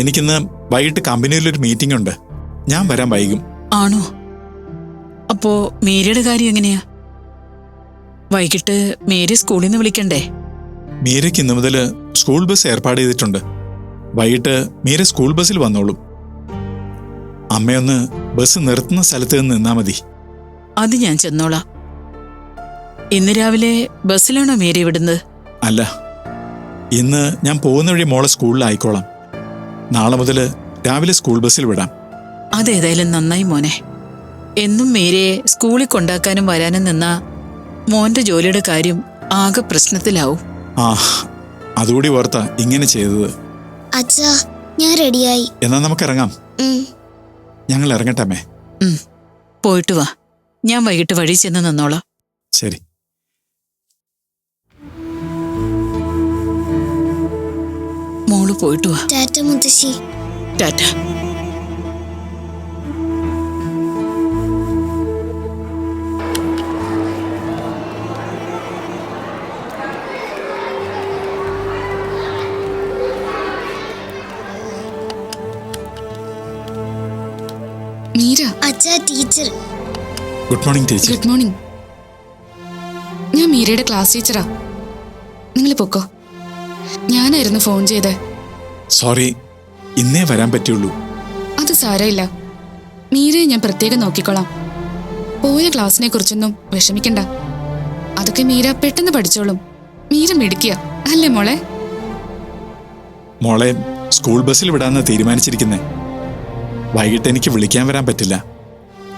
എനിക്കിന്ന് വൈകിട്ട് കമ്പനിയിലൊരു മീറ്റിംഗ് ഉണ്ട്. ഞാൻ വരാൻ വൈകും. ആണോ? അപ്പോ മേരിയുടെ കാര്യം എങ്ങനെയാ? വൈകിട്ട് മേരി സ്കൂളിൽ നിന്ന് വിളിക്കണ്ടേ? മീരയ്ക്ക് ഇന്ന് മുതൽ സ്കൂൾ ബസ് ഏർപ്പാട് ചെയ്തിട്ടുണ്ട്. വൈകിട്ട് മീര സ്കൂൾ ബസ്സിൽ വന്നോളും. അമ്മയൊന്ന് ബസ് നിർത്തുന്ന സ്ഥലത്ത് നിന്ന് നിന്നാ മതി. അത് ഞാൻ ചെന്നോളാം. ഇന്ന് രാവിലെ ബസ്സിലാണോ മേരി വിടുന്നത് അല്ല ഇന്ന് ഞാൻ പോകുന്ന വഴി മോളെ സ്കൂളിലായിക്കോളാം. നാളെ മുതൽ രാവിലെ സ്കൂൾ ബസ്സിൽ വിടാം. അതേതായാലും നന്നായി മോനെ. എന്നും മേരിയെ സ്കൂളിൽ കൊണ്ടാക്കാനും വരാനും നിന്ന മോന്റെ ജോലിയുടെ കാര്യം ആകെ പ്രശ്നത്തിലാവും. ആ അതുകൂടി ഓർത്ത ഇങ്ങനെ ചെയ്തത്. അച്ഛാ ഞാൻ റെഡിയായി. എന്നാ നമുക്ക് ഇറങ്ങാം ഉം. ഞങ്ങൾ ഇറങ്ങട്ടെ ഉം. പോയിട്ട് വാ. ഞാൻ വൈകിട്ട് വഴി ചെന്ന് നിന്നോളാം. ശരി. മോൾ പോയിട്ട് വാ. ടാറ്റ മുത്തശ്ശി. ടാറ്റ. മീര. അച്ഛാ teacher. Good morning teacher. Good morning. ഞാൻ മീരയുടെ ക്ലാസ് ടീച്ചറാ. നിങ്ങൾ പൊക്കോ. ഞാനായിരുന്നു ഫോൺ ചെയ്തത്. സോറി ഇന്നേ വരാൻ പറ്റുള്ളൂ. അത് സാരമില്ല. മീരയെ ഞാൻ പ്രത്യേകം നോക്കിക്കോളാം പോയ ക്ലാസ്സിനെ കുറിച്ചൊന്നും വിഷമിക്കണ്ട. അതൊക്കെ മീര പെട്ടെന്ന് പഠിച്ചോളും. മീര മിടുക്കിയ. അല്ലേ മോളെ? മോളെ സ്കൂൾ ബസ്സിൽ വിടാന്ന് തീരുമാനിച്ചിരിക്കുന്നേ. വൈകിട്ട് എനിക്ക് വിളിക്കാൻ വരാൻ പറ്റില്ല.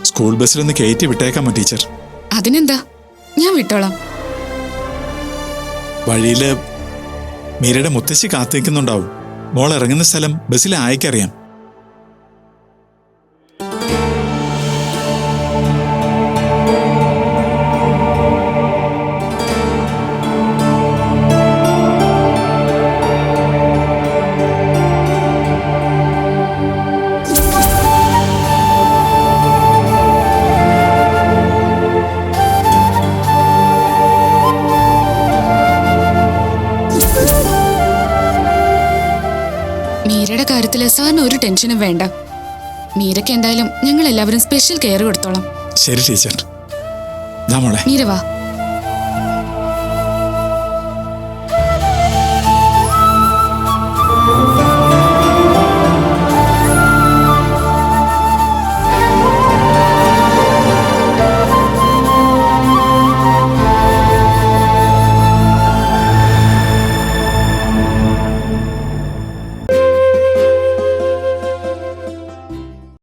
സ്കൂൾ ബസ്സിലൊന്ന് കയറ്റി വിട്ടേക്കാമോ ടീച്ചർ. അതിനെന്താ? ഞാൻ വിട്ടോളാം. വഴിയിൽ മീരയുടെ മുത്തശ്ശി കാത്തു നിൽക്കുന്നുണ്ടാവും മോൾ ഇറങ്ങുന്ന സ്ഥലം ബസ്സിൽ ആയിക്കറിയാം മീരയുടെ കാര്യത്തിൽ സാറിന് ഒരു ടെൻഷനും വേണ്ട. മീരയ്ക്ക് എന്തായാലും ഞങ്ങൾ എല്ലാവരും സ്പെഷ്യൽ കെയർ കൊടുത്തോളാം. ശരി ടീച്ചർ. മീര വാ.